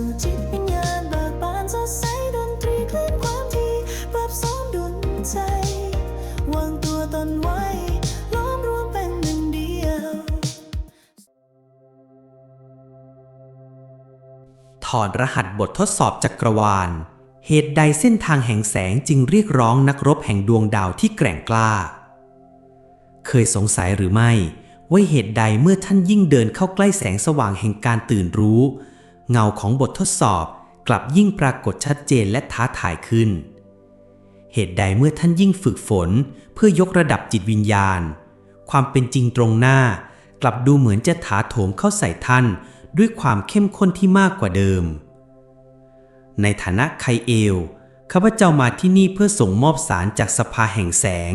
สู่จิตวิญญาณเบิกบานสดใสดนตรีคลื่นความที่ปรับซ้อมดนใจ วางตัวตนไว้ ล้อมรวมเป็นหนึ่งเดียว ถอดรหัสบททดสอบจักรวาล เหตุใดเส้นทางแห่งแสงจึงเรียกร้องนักรบแห่งดวงดาวที่แกร่งกล้า เคยสงสัยหรือไม่ว่าเหตุใดเมื่อท่านยิ่งเดินเข้าใกล้แสงสว่างแห่งการตื่นรู้ เงาของบททดสอบกลับยิ่งปรากฏชัดเจนและท้าทายขึ้น เหตุใดเมื่อท่านยิ่งฝึกฝนเพื่อยกระดับจิตวิญญาณ ความเป็นจริงตรงหน้า กลับดูเหมือนจะถาโถมเข้าใส่ท่านด้วยความเข้มข้นที่มากกว่าเดิม ในฐานะไคเอลข้าพเจ้ามาที่นี่เพื่อส่งมอบสารจากสภาแห่งแสง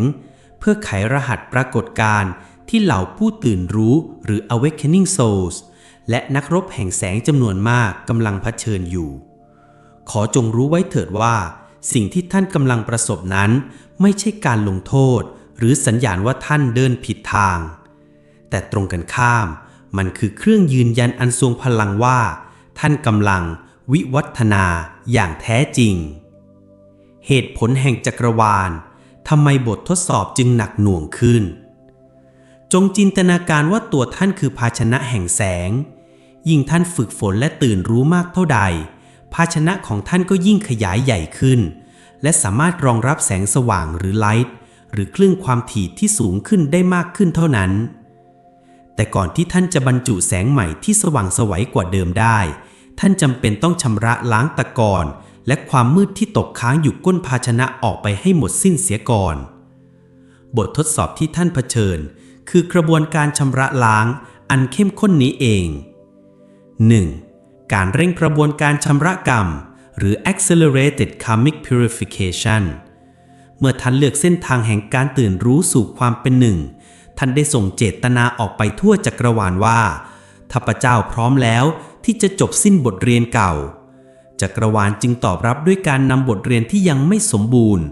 เพื่อไขรหัสปรากฏการณ์ที่เหล่าผู้ตื่นรู้หรือ awakening souls และนักรบแห่งแสงจำนวนมากกำลังเผชิญอยู่ ขอจงรู้ไว้เถิดว่า สิ่งที่ท่านกำลังประสบนั้นไม่ใช่การลงโทษ หรือสัญญาณว่าท่านเดินผิดทาง แต่ตรงกันข้าม มันคือเครื่องยืนยันอันทรงพลังว่า ท่านกำลังวิวัฒนาอย่างแท้จริง เหตุผลแห่งจักรวาลทำไมบททดสอบจึงหนักหน่วงขึ้น จงจินตนาการว่าตัวท่านคือภาชนะแห่งแสง ยิ่งท่านฝึกฝนและตื่นรู้มากเท่าใด ภาชนะของท่านก็ยิ่งขยายใหญ่ขึ้น และสามารถรองรับแสงสว่างหรือไลท์หรือคลื่นความถี่ที่สูงขึ้นได้มากขึ้นเท่านั้น แต่ก่อนที่ท่านจะบรรจุแสงใหม่ที่สว่างสวัยกว่าเดิมได้ ท่านจำเป็นต้องชำระล้างตะกอนและความมืดที่ตกค้างอยู่ก้นภาชนะออกไปให้หมดสิ้นเสียก่อน บททดสอบที่ท่านเผชิญ คือกระบวนการชำระล้างอันเข้มข้นนี้เอง 1. การเร่งกระบวนการชำระกรรม หรือ accelerated karmic purification เมื่อท่านเลือกเส้นทางแห่งการตื่นรู้สู่ความเป็นหนึ่ง ท่านได้ส่งเจตนาออกไปทั่วจักรวาลว่าถ้าพเจ้าพร้อมแล้วที่จะจบสิ้นบทเรียนเก่า จักรวาลจึงตอบรับด้วยการนำบทเรียนที่ยังไม่สมบูรณ์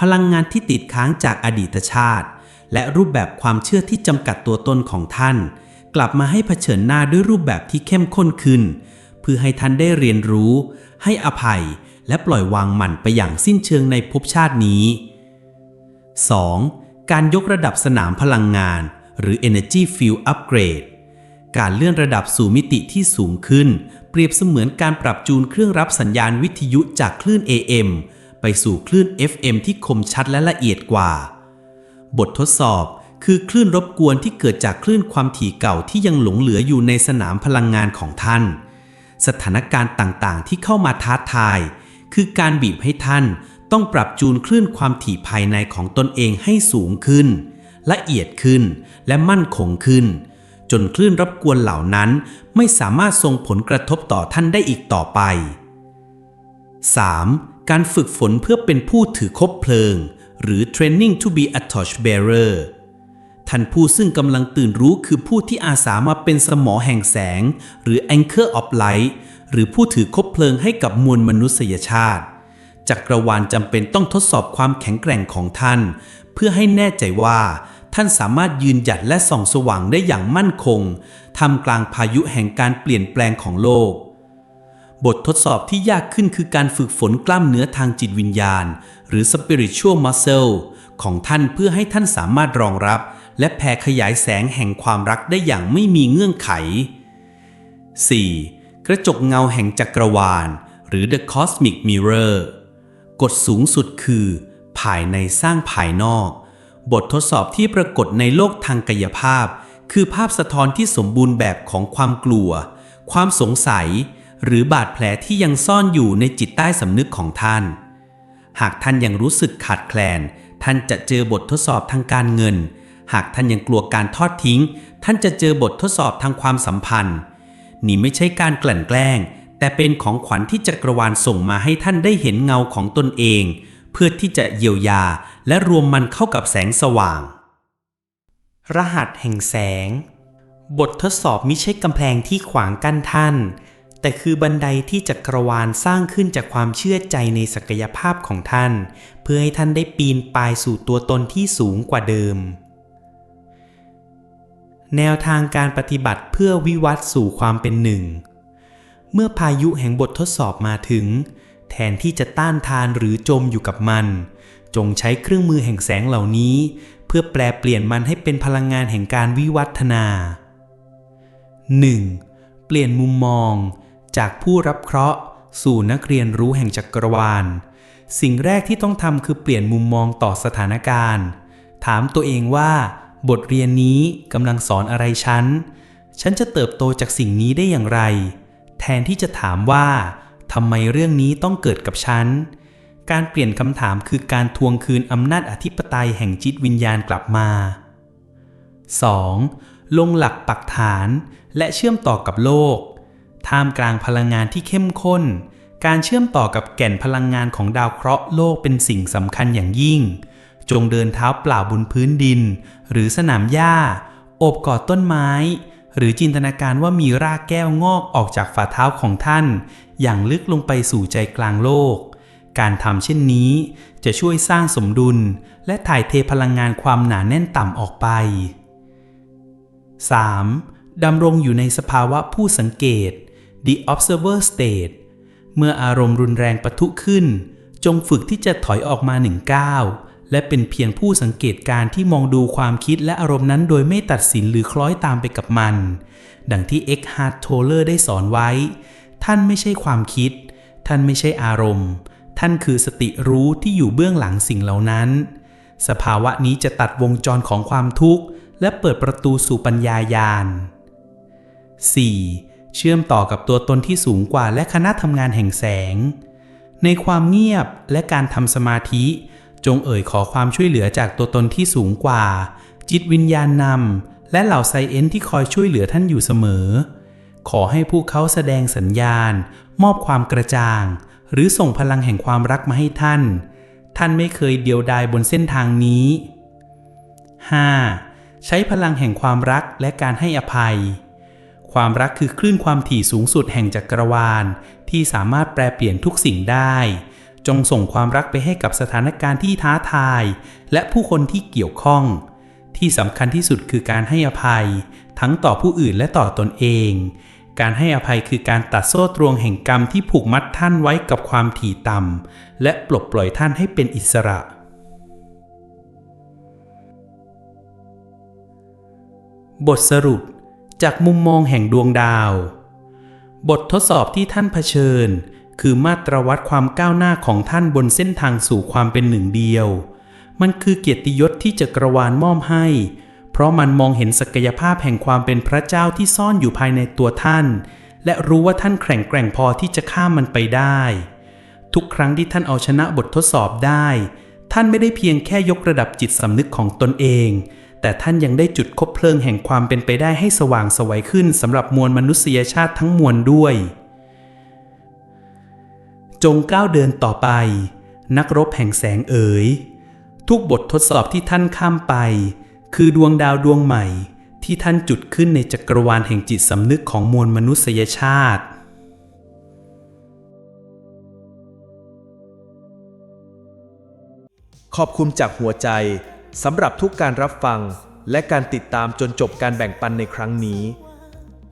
พลังงานที่ติดค้างจากอดีตชาติ และรูปแบบความเชื่อที่จำกัดตัวตนของท่าน กลับมาให้เผชิญหน้าด้วยรูปแบบที่เข้มข้นขึ้น เพื่อให้ท่านได้เรียนรู้ ให้อภัยและปล่อยวางมันไปอย่างสิ้นเชิงในภพชาตินี้ 2. การยกระดับสนามพลังงาน หรือ Energy Field Upgrade การเลื่อนระดับสู่มิติที่สูงขึ้น เปรียบเสมือนการปรับจูนเครื่องรับสัญญาณวิทยุจากคลื่น AM ไปสู่คลื่น FM ที่คมชัดและละเอียดกว่า บททดสอบ คือคลื่นรบกวนที่เกิดจากคลื่นความถี่เก่าที่ยังหลงเหลืออยู่ในสนามพลังงานของท่าน สถานการณ์ต่างๆ ที่เข้ามาท้าทาย คือการบีบให้ท่านต้องปรับจูนคลื่นความถี่ภายในของตนเองให้สูงขึ้น ละเอียดขึ้นและมั่นคงขึ้น จนคลื่นรบกวนเหล่านั้นไม่สามารถส่งผลกระทบต่อท่านได้อีกต่อไป 3. การฝึกฝนเพื่อเป็นผู้ถือคบเพลิง หรือ training to be a torch bearer ท่านผู้ซึ่งกำลังตื่นรู้คือผู้ที่อาสามาเป็นสมอแห่งแสง หรือ anchor of light หรือผู้ถือคบเพลิงให้กับมวลมนุษยชาติ จักรวาลจำเป็นต้องทดสอบความแข็งแกร่งของท่าน เพื่อให้แน่ใจว่า ท่านสามารถยืนหยัดและส่องสว่างได้อย่างมั่นคงทำกลางพายุแห่งการเปลี่ยนแปลงของโลก บททดสอบที่ยากขึ้นคือการฝึกฝนกล้ามเนื้อทางจิตวิญญาณ หรือ spiritual muscle ของท่านเพื่อให้ท่านสามารถรองรับ และแผ่ขยายแสงแห่งความรักได้อย่างไม่มีเงื่อนไข 4. กระจกเงาแห่งจักรวาล หรือ the cosmic mirror กฎสูงสุดคือ ภายในสร้างภายนอก บททดสอบที่ปรากฏในโลกทางกายภาพ คือภาพสะท้อนที่สมบูรณ์แบบของความกลัว ความสงสัย หรือบาดแผลที่ยังซ่อนอยู่ในจิตใต้สำนึกของท่าน หากท่านยังรู้สึกขาดแคลน ท่านจะเจอบททดสอบทางการเงิน หากท่านยังกลัวการทอดทิ้ง ท่านจะเจอบททดสอบทางความสัมพันธ์ นี่ไม่ใช่การกลั่นแกล้ง แต่เป็นของขวัญที่จักรวาลส่งมาให้ท่านได้เห็นเงาของตนเอง เพื่อที่จะเยียวยาและรวมมันเข้ากับแสงสว่าง รหัสแห่งแสง บททดสอบมิใช่กำแพงที่ขวางกั้นท่าน แต่คือบันไดที่จักรวาลสร้างขึ้นจากความเชื่อใจในศักยภาพของท่าน เพื่อให้ท่านได้ปีนป่ายสู่ตัวตนที่สูงกว่าเดิม แนวทางการปฏิบัติเพื่อวิวัฒน์สู่ความเป็นหนึ่ง เมื่อพายุแห่งบททดสอบมาถึง แทนที่จะต้านทานหรือจมอยู่กับมัน จงใช้เครื่องมือแห่งแสงเหล่านี้ เพื่อแปลเปลี่ยนมันให้เป็นพลังงานแห่งการวิวัฒนา 1. เปลี่ยนมุมมอง จากผู้รับเคราะห์ สู่นักเรียนรู้แห่งจักรวาล สิ่งแรกที่ต้องทำคือเปลี่ยนมุมมองต่อสถานการณ์ ถามตัวเองว่า บทเรียนนี้กำลังสอนอะไรฉัน ฉันจะเติบโตจากสิ่งนี้ได้อย่างไร แทนที่จะถามว่าทำไมเรื่องนี้ต้องเกิดกับฉัน การเปลี่ยนคำถามคือการทวงคืนอำนาจอธิปไตยแห่งจิตวิญญาณกลับมา 2. ลงหลักปักฐานและเชื่อมต่อกับโลก ท่ามกลางพลังงานที่เข้มข้น การเชื่อมต่อกับแก่นพลังงานของดาวเคราะห์โลกเป็นสิ่งสำคัญอย่างยิ่ง จงเดินเท้าเปล่าบนพื้นดิน หรือสนามหญ้าโอบกอดต้นไม้ หรือจินตนาการว่ามีรากแก้วงอกออกจากฝ่าเท้าของท่าน อย่างลึกลงไปสู่ใจกลางโลก การทำเช่นนี้จะช่วยสร้างสมดุล และถ่ายเทพลังงานความหนาแน่นต่ำออกไป 3. ดำรงอยู่ในสภาวะผู้สังเกต the observer state เมื่ออารมณ์รุนแรงปะทุขึ้น จงฝึกที่จะถอยออกมาหนึ่งก้าว และเป็นเพียงผู้สังเกตการที่มองดูความคิดและอารมณ์นั้นโดยไม่ตัดสินหรือคล้อยตามไปกับมัน ดังที่ Eckhart Tolle ได้สอนไว้ ท่านไม่ใช่ความคิด ท่านไม่ใช่อารมณ์ ท่านคือสติรู้ที่อยู่เบื้องหลังสิ่งเหล่านั้น สภาวะนี้จะตัดวงจรของความทุกข์ และเปิดประตูสู่ปัญญายาณ 4. เชื่อมต่อกับตัวตนที่สูงกว่าและคณะทำงานแห่งแสง ในความเงียบและการทำสมาธิ จงเอ่ยขอความช่วยเหลือจากตัวตนที่สูงกว่า จิตวิญญาณนำและเหล่าไซเอนที่คอยช่วยเหลือท่านอยู่เสมอ ขอให้พวกเขาแสดงสัญญาณ มอบความกระจ่าง หรือส่งพลังแห่งความรักมาให้ท่าน ท่านไม่เคยเดียวดายบนเส้นทางนี้ 5. ใช้พลังแห่งความรักและการให้อภัย ความรักคือคลื่นความถี่สูงสุดแห่งจักรวาลที่สามารถแปลเปลี่ยนทุกสิ่งได้ จงส่งความรักไปให้กับสถานการณ์ที่ท้าทาย และผู้คนที่เกี่ยวข้อง ที่สำคัญที่สุดคือการให้อภัย ทั้งต่อผู้อื่นและต่อตนเอง การให้อภัยคือการตัดโซ่ตรวงแห่งกรรมที่ผูกมัดท่านไว้กับความถี่ต่ำและปลดปล่อยท่านให้เป็นอิสระ บทสรุป จากมุมมองแห่งดวงดาว บททดสอบที่ท่านเผชิญ คือมาตรวัดความก้าวหน้าของท่านบนเส้นทางสู่ความเป็นหนึ่งเดียว มันคือเกียรติยศที่จักรวาลมอบให้ เพราะมันมองเห็นศักยภาพแห่งความเป็นพระเจ้าที่ซ่อนอยู่ภายในตัวท่าน และรู้ว่าท่านแข็งแกร่งพอที่จะข้ามมันไปได้ ทุกครั้งที่ท่านเอาชนะบททดสอบได้ ท่านไม่ได้เพียงแค่ยกระดับจิตสำนึกของตนเอง แต่ท่านยังได้จุดคบเพลิงแห่งความเป็นไปได้ให้สว่างไสวัยขึ้นสำหรับมวลมนุษยชาติทั้งมวลด้วย จงก้าวเดินต่อไป นักรบแห่งแสงเอ๋ย ทุกบททดสอบที่ท่านข้ามไป คือดวงดาวดวงใหม่ที่ท่านจุดขึ้นในจักรวาลแห่งจิตสำนึกของมวลมนุษยชาติขอบคุณจากหัวใจสำหรับทุกการรับฟังและการติดตามจนจบการแบ่งปันในครั้งนี้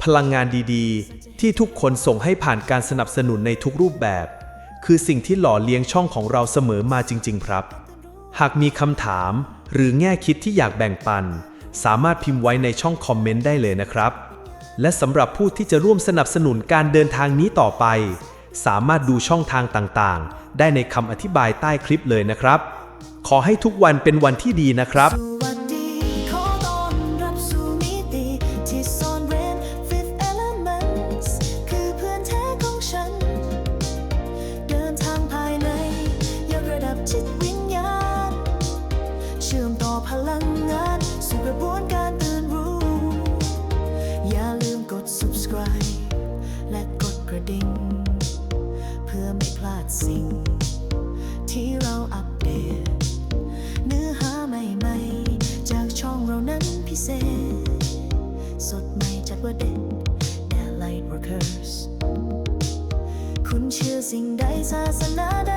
พลังงานดีๆ ที่ทุกคนส่งให้ผ่านการสนับสนุนในทุกรูปแบบ คือสิ่งที่หล่อเลี้ยงช่องของเราเสมอมาจริง ๆ ครับ หากมีคำถาม หรือแง่คิดที่อยากแบ่งปัน สามารถพิมพ์ไว้ในช่องคอมเมนต์ได้เลยนะครับ และสำหรับผู้ที่จะร่วมสนับสนุนการเดินทางนี้ต่อไป สามารถดูช่องทางต่างๆ ได้ในคำอธิบายใต้คลิปเลยนะครับ ขอให้ทุกวันเป็นวันที่ดีนะครับ สดใหม่จัดว่าเด็ดแด่ Lightworkers คุณเชื่อสิ่งใดศาสนาใด